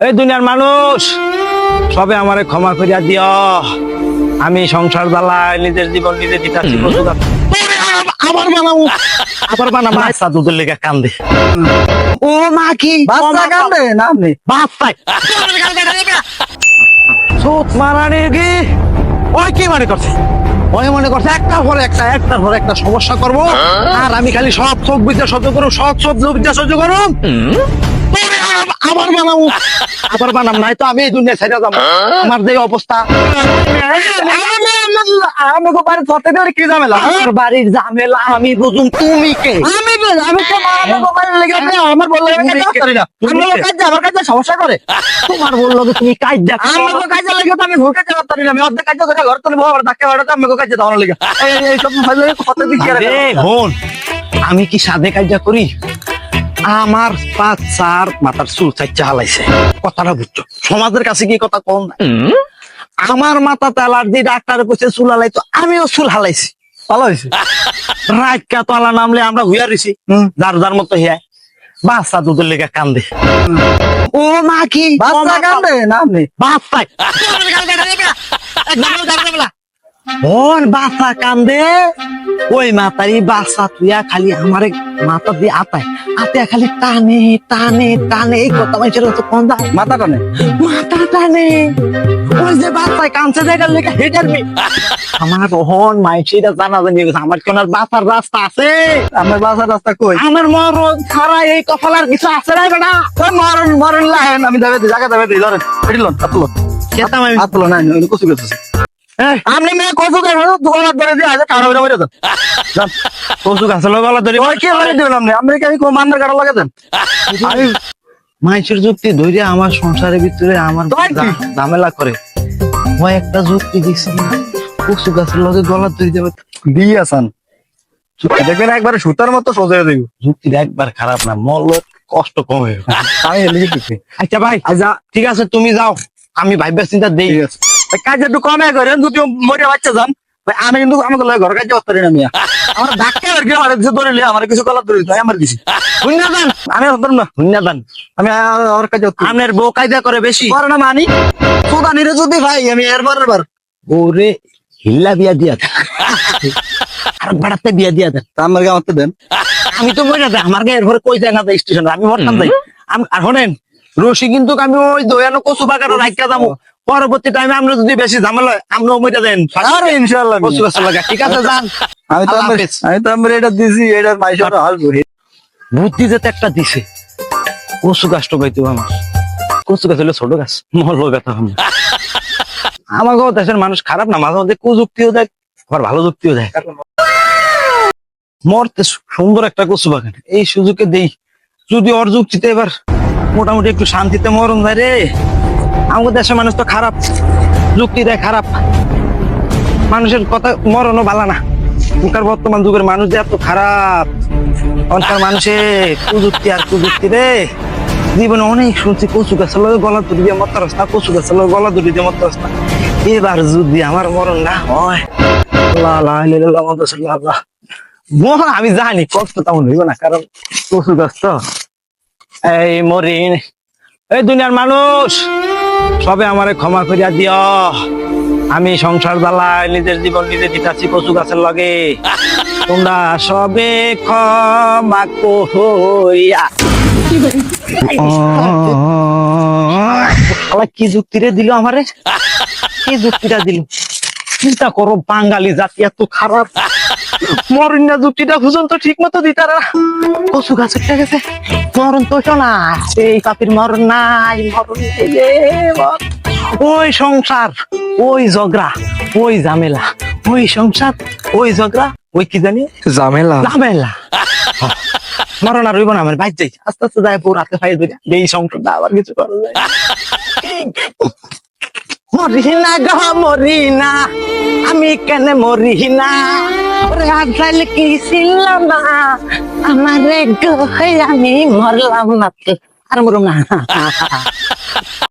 এই দুনিয়ার মানুষ সবে আমারে ক্ষমা করিয়া দিও। আমি সংসার জ্বালায় নিজের জীবন নিজে দিতাছি আবার বানাবো। আবার বানাবো। দুধের লেগে কান্দে। ও মা কি বাচ্চা কান্দে? না আপনি বাচ্চাই। সুত মারানি কি? ওই কি মনে করছে? ওই মনে করছে একটার পরে একটা একটার পরে একটা সমস্যা করব। আর আমি খালি সব চোখ বিদ্যা সহ্য করব সব সব লোক বিদ্যা সহ্য করব আবার বানাবো। আবার বানাম নাই তো আমি এই দুনিয়া ছেড়ে যাব। আমার যে অবস্থা। আমাকে বাড়ি ধরতে দেওয়ার কি ঝামেলা? আমার বাড়ির ঝামেলা আমি বুঝুন তুমি কে? আমার বলল আমার সমস্যা করে। তোমার বলল তুমি কাজ দেখো আমাকে কাজে লেগে আমি ঘুরে কাজ করতে না। আমি অর্ধেক কাজ করে ঘর তুলে ধাক্কা আমাকে কাজে লেগে। কত আমি কি সাদে কাজা করি? আমার বাচ্চার মাথার চুল চাইচা হালাইছে। কথাটা বুঝছ? সমাজের কাছে কি কথা কম না আমার মাথাতে অ্যালার্জি ডাক্তার কইছে চুল হালাইতো আমিও চুল হালাইছি। ভালো হয়েছে রাইকা তলা নামলে আমরা হুইয়া হুম। যার যার মতো হিয়ায় বাচ্চা দুধের লেগে কান্দে। ও মা কি? বাচ্চা কান্দে? ওর বাচ্চা কান্দে। ওই মাতারি বাচ্চা তুইয়া খালি আমারে মাথা দিয়ে আতায়। আতে খালি টানে টানে টানে। এই কথা মানুষের তো কোন মাথা টানে? মাথা টানে। ওই যে বাচ্চায় কাঁদছে জায়গার লেগে হেটার মি আমার রহন মাইসিটা জানা জানি গেছে। আমার কোন বাঁচার রাস্তা আছে? আমার বাসা রাস্তা কই? আমার মরণ ছাড়া এই কপালার কিছু আছে না বেটা। মরণ মরণ লাহেন আমি দেবে দিই জায়গা দেবে দিই ধরেন এটি লোন আতলো খেতাম আমি। আতলো না কসু গেছে এই, আপনি মেয়ে কসু গেছে দোকান ধরে দিয়ে আজ কারও দেন যান, কচু গাছের গলা ধরে। ওই কি করে দিবেন আপনি? আপনি কি আমি কোন মান্দার কাটা লাগা দেন আমি মাইসের যুক্তি ধরে আমার সংসারের ভিতরে আমার? ঝামেলা করে। ওই একটা যুক্তি দিছি কচু গাছের লগে গলা ধরে দেবে। দিয়ে আসান। দেখবেন একবারে সুতার মতো সোজা দেব। যুক্তিটা একবার খারাপ না মল কষ্ট কমে আমি এলিগে আচ্ছা ভাই। আচ্ছা। ঠিক আছে তুমি যাও। আমি ভাইবার চিন্তা দেই। আছে। কাজ একটু কমে করেন যদি মরে বাচ্চা যান আমি কিন্তু আমাকে লয় ঘর কাজ পারি না মিয়া। আমার ধাক্কা আর কি আমার কিছু ধরিলে আমার কিছু কলা ধরিল তাই আমার দিছি শুননা দেন আমি ধরুন না শুননা দেন। আমি আর কাজ আপনার বউ কায়দা করে বেশি। পারে না মানি। সুদানিরে যদি ভাই আমি এরবার এরবার ওরে হিল্লা বিয়া দিয়া আর বাড়াতে বিয়া দিয়া দেন তা আমার গাঁতে দেন। আমি তো মরে যাই আমার গায়ে এরপরে কই যায় না স্টেশনে আমি মরতাম যাই। আর শোনেন রশি কিন্তু আমি ওই দয়ানো কচু বাগানো রাখতে যাব। পরবর্তী টাইমে আমরা যদি বেশি ঝামেলা হয়, আমরাও মরে দেন আরে ইনশাআল্লাহ ঠিক আছে যান। আমি তো আমার। আমি তো আমার এটা দিছি এটা মাইশার হাসবো বুদ্ধি যেতে একটা দিছে কচু গাছটা পাইতো আমার। কচু গাছ হলো ছোট গাছ মহল ব্যথা হবে। আমার গো দেশের মানুষ খারাপ না মাঝে মধ্যে কুযুক্তিও দেয় আবার ভালো যুক্তিও দেয়। মরতে সুন্দর একটা কচু বাগান এই সুযোগে দেই। যদি ওর যুক্তিতে এবার মোটামুটি একটু শান্তিতে মরণ যায় রে। আমাদের দেশের মানুষ তো খারাপ যুক্তি দেয় খারাপ। মানুষের কথা মরণও ভালো না। এখনকার বর্তমান যুগের মানুষ এত খারাপ। অনকার মানুষে প্রযুক্তি আর প্রযুক্তি রে। জীবনে অনেক শুনছি কচু গাছের লগে গলা ধরি দিয়ে মত রাস্তা, কচু গাছের লগে গলা ধরি দিয়ে মত রাস্তা। এবার যদি আমার মরণ না হয় আমি জানি কষ্ট তেমন হইব না, কারণ কচু গাছ তো, এই মরিন, এই দুনিয়ার মানুষ। সবে আমারে ক্ষমা করিয়া দিও আমি সংসার জ্বালায় নিজের জীবন নিজে দিতাছি কচু গাছের লগে তোমরা সবে ক্ষমা করিয়া কি যুক্তিরে দিল আমারে কি যুক্তিটা দিল চিন্তা করো বাঙালি জাতি এত খারাপ মরণ না যুক্তিটা খুঁজন তো ঠিক মতো দিতারা কচু গাছ উঠে গেছে। মরণ তো হইতো না এই পাপির মরণ নাই মরণ ওই সংসার ওই ঝগড়া ওই ঝামেলা। ওই সংসার ওই ঝগড়া ওই কি জানি? ঝামেলা। ঝামেলা। মরণ আর রইব না আমার বাইর যাই আস্তে আস্তে যায় পুরো রাতে ফাইল ধরে এই সংসারটা আবার কিছু করা যায় মরি না গো মরি না আমি কেন মরি না ওরে আজাল কি ছিল না আমারে গো আমি মরলাম না তো। আর মরুম না